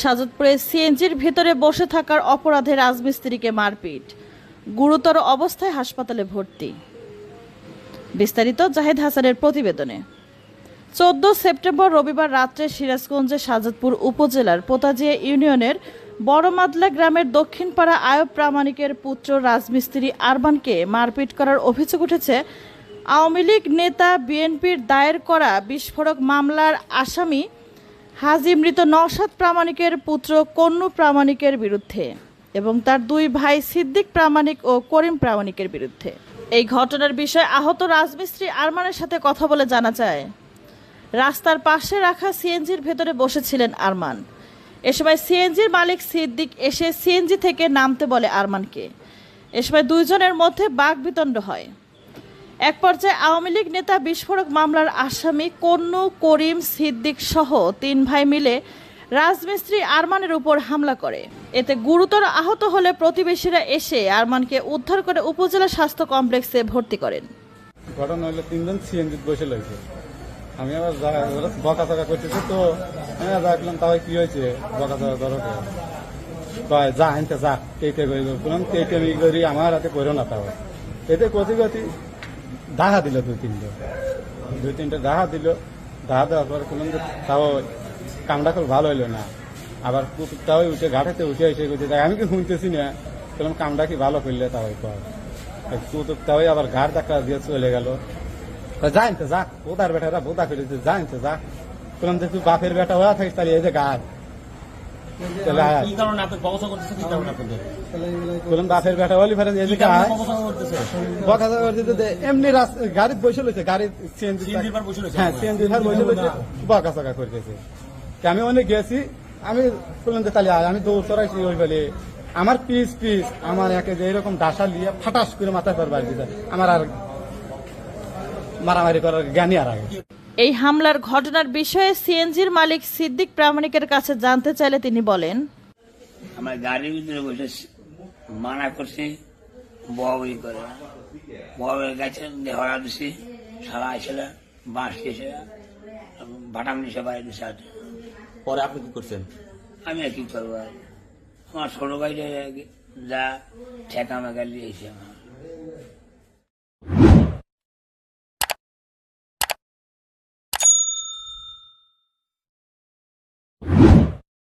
সাজতপুরে সিএনজির ভেতরে বসে থাকার অপরাধে রাজমিস্ত্রিকে মারপিট। গুরুতর অবস্থায় হাসপাতালে ভর্তি। বিস্তারিত জাহিদ হাসানের প্রতিবেদনে। চোদ্দ সেপ্টেম্বর রবিবার রাত্রে সিরাজগঞ্জের সাজাদপুর উপজেলার পোতাজিয়া ইউনিয়নের বড়মাদলা গ্রামের দক্ষিণপাড়া আয়ব প্রামাণিকের পুত্র রাজমিস্ত্রি আরবানকে মারপিট করার অভিযোগ উঠেছে। আওয়ামী লীগ নেতা বিএনপির দায়ের করা বিস্ফোরক মামলার আসামি হাজি মৃত নওশাদ প্রামাণিকের পুত্র কন্নু প্রামাণিকের বিরুদ্ধে এবং তার দুই ভাই সিদ্দিক প্রামাণিক ও করিম প্রামাণিকের বিরুদ্ধে। এই ঘটনার বিষয়ে আহত রাজমিস্ত্রি আরমানের সাথে কথা বলে জানা যায়, রাস্তার পাশে রাখা সিএনজির ভেতরে বসেছিলেন আরমান। এ সময় সিএনজির মালিক সিদ্দিক এসে সিএনজি থেকে নামতে বলে আরমানকে। এ সময় দুইজনের মধ্যে বাগবিতণ্ড হয়। এক পর্যায়ে আওয়ামী লীগ নেতা বিস্ফোরক মামলার আসামি কন্নু, করিম, সিদ্দিক সহ তিন ভাই মিলে রাজমিস্ত্রি আরমানের উপর হামলা করে। এতে গুরুতর আহত হলে প্রতিবেশীরা এসে আরমানকে উদ্ধার করে উপজেলা স্বাস্থ্য কমপ্লেক্সে ভর্তি করেন। ঘটনা হলো তিনজন সিএনজি বসে লইছে আমি আবার বকা চকা করতেছে তো দেখলাম তাই কি হয়েছে বকা চকা করো কয়, যা আনতে যা কে কে করি বললাম কে কে আমার হাতে করো না তাও। এতে কতি ডাহা দিল দুই তিনটে দুই তিনটে ডাহা দিল। ডাহা দেওয়ার পর বললাম যে, তাও কামটা খুব ভালো হইল না। আবার কুকুরটাও উঠে ঘাটেতে উঠে এসে করছে তাই আমি কি শুনতেছি না। বললাম কামটা কি ভালো করলে তাও কয় কুতুকটাও আবার ঘাট ধাক্কা দিয়ে চলে গেল। যাই তো যা বোতার বেটারা বোতা ফেলেছে যাই তো যা। বললাম যে, তুই বাপের বেটা হওয়া থাকিস তাহলে এই যে গাছ তাহলে কি কারণে আপনি বকসা করতেছে কি কারণে আপনাদের? বললাম বাপের বেটা হলি ফেলে এই যে বকসা করতেছে? বকা চকা করতে দে, এমনি রাস- গাড়িতে বসে লইছে গাড়ি সিএনজি CNG বসে রয়েছে? হ্যাঁ সিএনজি ধার বসে লইছে বকা চকা করতেছে। আমি অনেক গেছি আমি বললাম যে তাহলে আয়, আমি দৌড় চড়াইছি ওই বলে। আমার পিস পিস আমার একে যে এরকম ডাসা নিয়ে ফাটাস করে মাথায় পর বাড়ি দিতে আমার আর মারামারি করার জ্ঞানই আর আগে। এই হামলার ঘটনার বিষয়ে সিএনজির মালিক সিদ্দিক প্রামাণিকের কাছে জানতে চাইলে তিনি বলেন আমার গাড়ির ভিতরে বসে মানা করছে বই করে। বউয়ের গেছে দেহরা দিছি সারা আসলে বাঁশ এসে বাটাম নিচে বাইরে দিছে পরে আপনি কি করছেন? আমি আর কি করব আর? আমার ছোট ভাইটা যা ঠেকা মেকা দিয়েছে আমার।